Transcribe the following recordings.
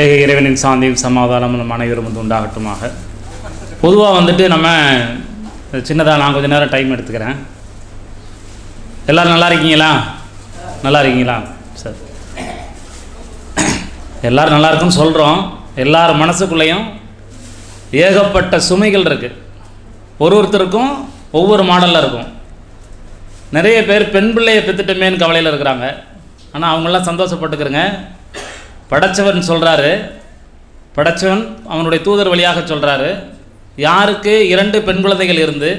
ஏக இறைவனின் சாந்தியும் சமாதானமும் நம்ம அனைவரும் வந்து உண்டாகட்டுமாக. பொதுவாக வந்துட்டு நம்ம சின்னதாக நான் கொஞ்சம் நேரம் டைம் எடுத்துக்கிறேன். எல்லோரும் நல்லா இருக்கீங்களா? நல்லா இருக்கீங்களா? சரி. எல்லோரும் நல்லா இருக்குன்னு சொல்கிறோம் எல்லார் மனசுக்குள்ளேயும் ஏகப்பட்ட சுமைகள் இருக்குது ஒரு ஒருத்தருக்கும் ஒவ்வொரு மாடலில் இருக்கும். நிறைய பேர் பெண் பிள்ளையை பெற்றுட்டமேன்னு கவலையில் இருக்கிறாங்க. ஆனால் அவங்களாம் சந்தோஷப்பட்டுக்கிறங்க. படைச்சவன் சொல்கிறாரு படைச்சவன் அவனுடைய தூதர் வழியாக சொல்கிறாரு யாருக்கு? இரண்டு பெண் குழந்தைகள் இருந்து.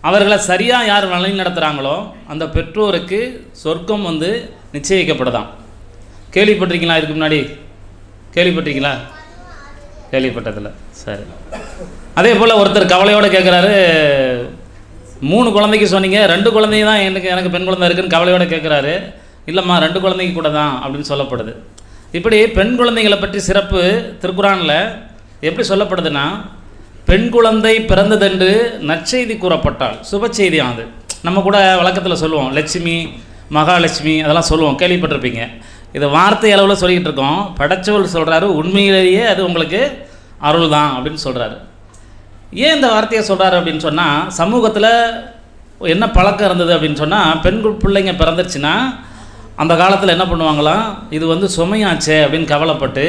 அவர்களை சரியாக யார் வழி நடத்துகிறாங்களோ அந்த பெற்றோருக்கு சொர்க்கம் வந்து நிச்சயிக்கப்படுதான் கேள்விப்பட்டிருக்கீங்களா இதுக்கு முன்னாடி? கேள்விப்பட்டிருக்கீங்களா? கேள்விப்பட்டதில்ல. சரி. அதே போல் ஒருத்தர் கவலையோடு கேட்குறாரு மூணு குழந்தைக்கு சொன்னீங்க ரெண்டு குழந்தைங்க தான் எனக்கு எனக்கு பெண் குழந்தை இருக்குன்னு கவலையோடு கேட்குறாரு இல்லைம்மா ரெண்டு குழந்தைக்கு கூட தான் அப்படின்னு சொல்லப்படுது. இப்படி பெண் குழந்தைகளை பற்றி சிறப்பு திருக்குறானில் எப்படி சொல்லப்படுதுன்னா பெண் குழந்தை பிறந்ததென்று நற்செய்தி கூறப்பட்டால். சுப செய்தி அது. நம்ம கூட வழக்கத்தில் சொல்லுவோம் லட்சுமி மகாலட்சுமி அதெல்லாம் சொல்லுவோம் கேள்விப்பட்டிருப்பீங்க. இதை வார்த்தை அளவில் சொல்லிக்கிட்டு இருக்கோம். படைச்சவள் சொல்கிறாரு உண்மையிலேயே அது உங்களுக்கு அருள் தான் அப்படின்னு சொல்கிறாரு ஏன் இந்த வார்த்தையை சொல்கிறாரு அப்படின்னு சொன்னால் சமூகத்தில் என்ன பழக்கம் இருந்தது அப்படின்னு சொன்னால் பெண் பிள்ளைங்க பிறந்துருச்சுன்னா அந்த காலத்தில் என்ன பண்ணுவாங்களாம் இது வந்து சுமையாச்சே அப்படின்னு கவலைப்பட்டு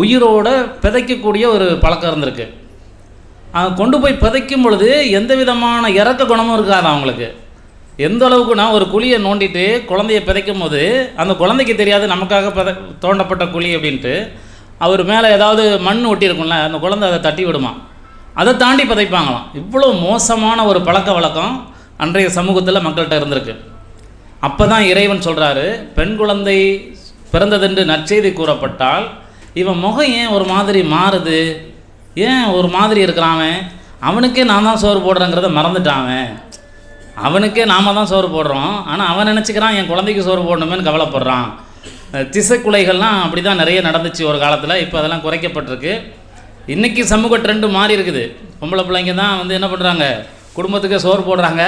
உயிரோட பிதைக்கக்கூடிய ஒரு பழக்கம் இருந்திருக்கு. கொண்டு போய் பிதைக்கும் பொழுது எந்த விதமான இறக்க குணமும் இருக்காது அவங்களுக்கு. எந்த நான் ஒரு குழியை நோண்டிட்டு குழந்தைய பிதைக்கும் போது அந்த குழந்தைக்கு தெரியாது நமக்காக பித தோண்டப்பட்ட குழி அப்படின்ட்டு அவர் மேலே ஏதாவது மண் ஒட்டியிருக்கும்ல அந்த குழந்தை அதை தட்டி விடுமா? அதை தாண்டி பிதைப்பாங்களாம். இவ்வளோ மோசமான ஒரு பழக்க வழக்கம் அன்றைய சமூகத்தில் மக்கள்கிட்ட இருந்திருக்கு. அப்போ தான் இறைவன் சொல்கிறாரு பெண் குழந்தை பிறந்ததென்று நற்செய்தி கூறப்பட்டால் இவன் முகம் ஏன் ஒரு மாதிரி மாறுது? ஏன் ஒரு மாதிரி இருக்கிறான் அவன்? அவனுக்கே நான் தான் சோறு போடுறேங்கிறத மறந்துட்டான் அவனுக்கே நாம தான் சோறு போடுறோம். ஆனால் அவன் நினச்சிக்கிறான் என் குழந்தைக்கு சோறு போடணுமேன்னு கவலைப்படுறான். திசைக்குலைகள்லாம் அப்படி தான் நிறைய நடந்துச்சு ஒரு காலத்தில் இப்போ அதெல்லாம் குறைக்கப்பட்டிருக்கு. இன்றைக்கி சமூக ட்ரெண்டு மாறி இருக்குது. பொம்பளை பிள்ளைங்க தான் வந்து என்ன பண்ணுறாங்க குடும்பத்துக்கே சோறு போடுறாங்க.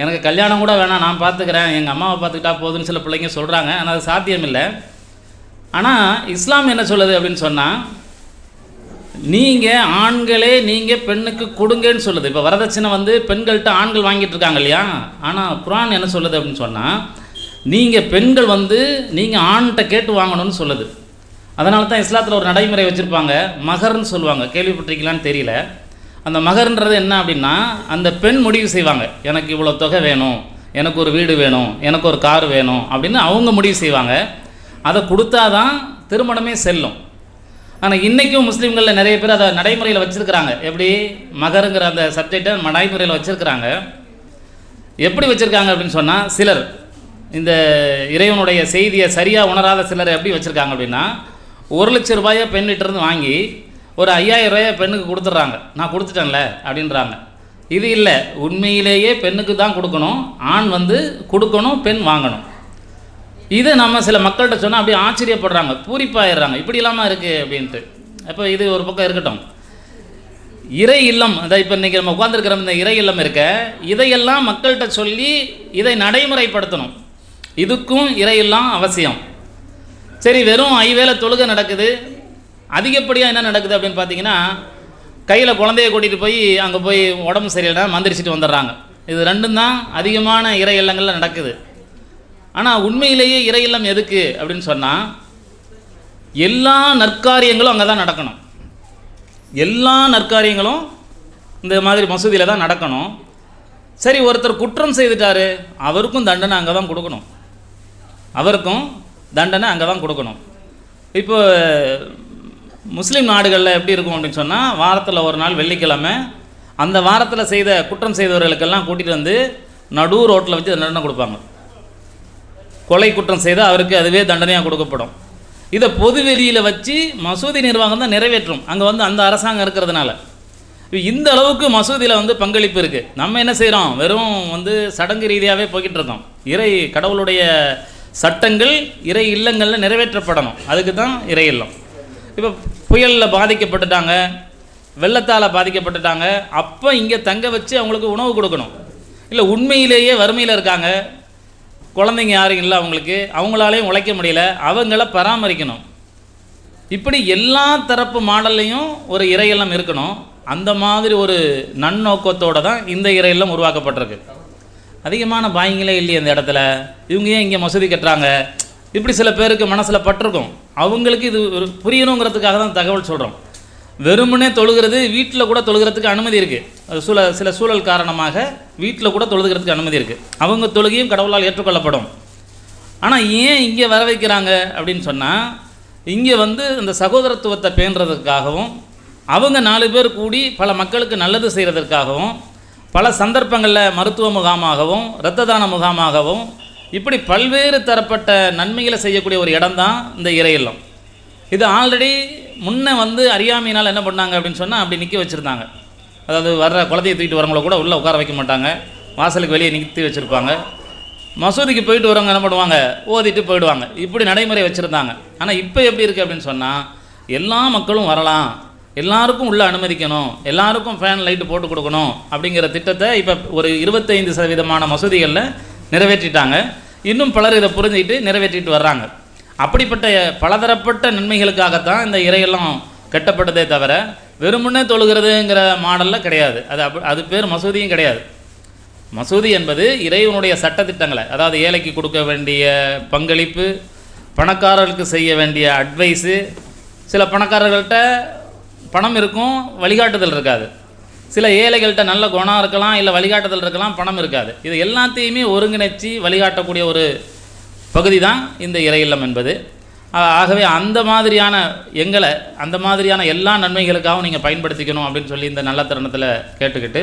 எனக்கு கல்யாணம் கூட வேணாம் நான் பார்த்துக்கிறேன் எங்கள் அம்மாவை பார்த்துக்கிட்டா போதுன்னு சில பிள்ளைங்க சொல்கிறாங்க ஆனால் அது சாத்தியம் இல்லை. ஆனால் இஸ்லாம் என்ன சொல்லுது அப்படின்னு சொன்னால் நீங்கள் ஆண்களே நீங்கள் பெண்ணுக்கு கொடுங்கன்னு சொல்லுது. இப்போ வரதட்சணை வந்து பெண்கள்கிட்ட ஆண்கள் வாங்கிட்டு இருக்காங்க இல்லையா? ஆனால் குரான் என்ன சொல்லுது அப்படின்னு சொன்னால் நீங்கள் பெண்கள் வந்து நீங்கள் ஆண்கிட்ட கேட்டு வாங்கணும்னு சொல்லுது. அதனால தான் இஸ்லாத்தில் ஒரு நடைமுறை வச்சுருப்பாங்க மகர்னு சொல்லுவாங்க. கேள்விப்பட்டிருக்கீங்களான்னு தெரியல. அந்த மகர்ன்றது என்ன அப்படின்னா அந்த பெண் முடிவு செய்வாங்க. எனக்கு இவ்வளோ தொகை வேணும் எனக்கு ஒரு வீடு வேணும் எனக்கு ஒரு கார் வேணும் அப்படின்னு அவங்க முடிவு செய்வாங்க. அதை கொடுத்தாதான் திருமணமே செல்லும். ஆனால் இன்றைக்கும் முஸ்லீம்களில் நிறைய பேர் அதை நடைமுறையில் வச்சுருக்கிறாங்க. எப்படி? மகருங்கிற அந்த சப்ஜெக்டை நடைமுறையில் வச்சுருக்கிறாங்க. எப்படி வச்சுருக்காங்க அப்படின்னு சொன்னால் சிலர் இந்த இறைவனுடைய செய்தியை சரியாக உணராத சிலர் எப்படி வச்சுருக்காங்க அப்படின்னா ஒரு லட்ச ரூபாயை பெண்ணிட்டிருந்து வாங்கி ஒரு ஐயாயிரம் ரூபாயை பெண்ணுக்கு கொடுத்துட்றாங்க. நான் கொடுத்துட்டேன்ல அப்படின்றாங்க. இது இல்லை உண்மையிலேயே பெண்ணுக்கு தான் கொடுக்கணும். ஆண் வந்து கொடுக்கணும் பெண் வாங்கணும். இது நம்ம சில மக்கள்கிட்ட சொன்னால் அப்படியே ஆச்சரியப்படுறாங்க பூரிப்பாயிடுறாங்க. இப்படி இல்லாமல் இருக்குது அப்படின்ட்டு. அப்போ இது ஒரு பக்கம் இருக்கட்டும். இறை இல்லம் அதை இப்போ இன்றைக்கி நம்ம உட்காந்துருக்கிற இந்த இறை இல்லம் இருக்க இதையெல்லாம் மக்கள்கிட்ட சொல்லி இதை நடைமுறைப்படுத்தணும். இதுக்கும் இறை இல்லம் அவசியம். சரி வெறும் ஐவேளை தொழுகை நடக்குது அதிகப்படியாக என்ன நடக்குது அப்படின்னு பார்த்தீங்கன்னா கையில் குழந்தைய கூட்டிகிட்டு போய் அங்கே போய் உடம்பு சரியில்லை மந்திரிச்சிட்டு வந்துடுறாங்க. இது ரெண்டும் தான் அதிகமான இறை இல்லங்களில் நடக்குது. ஆனால் உண்மையிலேயே இறை இல்லம் எதுக்கு அப்படின்னு சொன்னால் எல்லா நற்காரியங்களும் அங்கே தான் நடக்கணும். எல்லா நற்காரியங்களும் இந்த மாதிரி மசூதியில் தான் நடக்கணும். சரி ஒருத்தர் குற்றம் செய்துட்டாரு அவருக்கும் தண்டனை அங்கே தான் கொடுக்கணும். அவருக்கும் தண்டனை அங்கே தான் கொடுக்கணும். இப்போ முஸ்லீம் நாடுகளில் எப்படி இருக்கும் அப்படின்னு சொன்னால் வாரத்தில் ஒரு நாள் வெள்ளிக்கிழமை அந்த வாரத்தில் செய்த குற்றம் செய்தவர்களுக்கெல்லாம் கூட்டிகிட்டு வந்து நடு ரோட்டில் வச்சு தண்டனை கொடுப்பாங்க. கொலை குற்றம் செய்தால் அவருக்கு அதுவே தண்டனையாக கொடுக்கப்படும். இதை பொது வெளியில் வச்சு மசூதி நிர்வாகம் தான் நிறைவேற்றும். அங்கே வந்து அந்த அரசாங்கம் இருக்கிறதுனால. இந்த அளவுக்கு மசூதியில் வந்து பங்களிப்பு இருக்குது நம்ம என்ன செய்கிறோம் வெறும் வந்து சடங்கு ரீதியாகவே போய்கிட்டு இருக்கோம். இறை கடவுளுடைய சட்டங்கள் இறை இல்லங்களில் நிறைவேற்றப்படணும். அதுக்கு தான் இறை இல்லம். இப்போ புயலில் பாதிக்கப்பட்டுட்டாங்க வெள்ளத்தால் பாதிக்கப்பட்டுட்டாங்க அப்போ இங்கே தங்க வச்சு அவங்களுக்கு உணவு கொடுக்கணும். இல்லை உண்மையிலேயே வறுமையில் இருக்காங்க. குழந்தைங்க யாரும் இல்லை அவங்களுக்கு. அவங்களாலையும் உழைக்க முடியல. அவங்கள பராமரிக்கணும். இப்படி எல்லா தரப்பு மாடல்லையும் ஒரு இறையெல்லாம் இருக்கணும். அந்த மாதிரி ஒரு நன்னோக்கத்தோடு தான் இந்த இறையெல்லாம் உருவாக்கப்பட்டிருக்கு. அதிகமான பாய்ங்களே இல்லையே இந்த இடத்துல. இவங்க ஏன் இங்கே மசூதி கட்டுறாங்க? இப்படி சில பேருக்கு மனசில் பட்டிருக்கும். அவங்களுக்கு இது ஒரு புரியணுங்கிறதுக்காக தான் தகவல் சொல்கிறோம் வெறுமனே தொழுகிறது வீட்டில் கூட தொழுகிறதுக்கு அனுமதி இருக்குது சூழ சில சூழல் காரணமாக வீட்டில் கூட தொழுகிறதுக்கு அனுமதி இருக்குது அவங்க தொழுகையும் கடவுளால் ஏற்றுக்கொள்ளப்படும். ஆனால் ஏன் இங்கே வர வைக்கிறாங்க அப்படின்னு சொன்னால் இங்கே வந்து இந்த சகோதரத்துவத்தை பேணுறதுக்காகவும் அவங்க நாலு பேர் கூடி பல மக்களுக்கு நல்லது செய்கிறதுக்காகவும் பல சந்தர்ப்பங்களில் மருத்துவ முகாமாகவும் இரத்த தான முகாமாகவும் இப்படி பல்வேறு தரப்பட்ட நன்மைகளை செய்யக்கூடிய ஒரு இடம்தான் இந்த இறை இல்லம் இது ஆல்ரெடி முன்னே வந்து அறியாமையினால் என்ன பண்ணாங்க அப்படின்னு சொன்னால் அப்படி நிற்க வச்சுருந்தாங்க. அதாவது வர்ற குழந்தைய தூக்கிட்டு வரவங்கள கூட உள்ளே உட்கார வைக்க மாட்டாங்க. வாசலுக்கு வெளியே நிறுத்தி வச்சுருப்பாங்க. மசூதிக்கு போயிட்டு வரவங்க என்ன பண்ணுவாங்க? ஓதிட்டு போயிடுவாங்க. இப்படி நடைமுறை வச்சுருந்தாங்க. ஆனால் இப்போ எப்படி இருக்குது அப்படின்னு சொன்னால் எல்லா மக்களும் வரலாம். எல்லாருக்கும் உள்ளே அனுமதிக்கணும். எல்லாருக்கும் ஃபேன் லைட்டு போட்டு கொடுக்கணும் அப்படிங்கிற திட்டத்தை இப்போ ஒரு இருபத்தைந்து சதவீதமான மசூதிகளில் நிறைவேற்றிட்டாங்க. இன்னும் பலர் இதை புரிஞ்சுக்கிட்டு நிறைவேற்றிட்டு வர்றாங்க. அப்படிப்பட்ட பலதரப்பட்ட நன்மைகளுக்காகத்தான் இந்த இறையெல்லாம் கட்டப்பட்டதே தவிர வெறுமனே தொழுகிறதுங்கிற மாடலில் கிடையாது. அது அப் அது பேர் மசூதியும் கிடையாது. மசூதி என்பது இறைவனுடைய சட்டத்திட்டங்களை அதாவது ஏழைக்கு கொடுக்க வேண்டிய பங்களிப்பு பணக்காரர்களுக்கு செய்ய வேண்டிய அட்வைஸு சில பணக்காரர்கள்ட்ட பணம் இருக்கும் வழிகாட்டுதல் இருக்காது. சில ஏழைகள்கிட்ட நல்ல குணம் இருக்கலாம் இல்லை வழிகாட்டுதல் இருக்கலாம் பணம் இருக்காது. இது எல்லாத்தையுமே ஒருங்கிணைச்சி வழிகாட்டக்கூடிய ஒரு பகுதி தான் இந்த இறை இல்லம் என்பது ஆகவே அந்த மாதிரியான எங்களை அந்த மாதிரியான எல்லா நன்மைகளுக்காகவும் நீங்கள் பயன்படுத்திக்கணும் அப்படின்னு சொல்லி இந்த நல்ல தருணத்தில் கேட்டுக்கிட்டு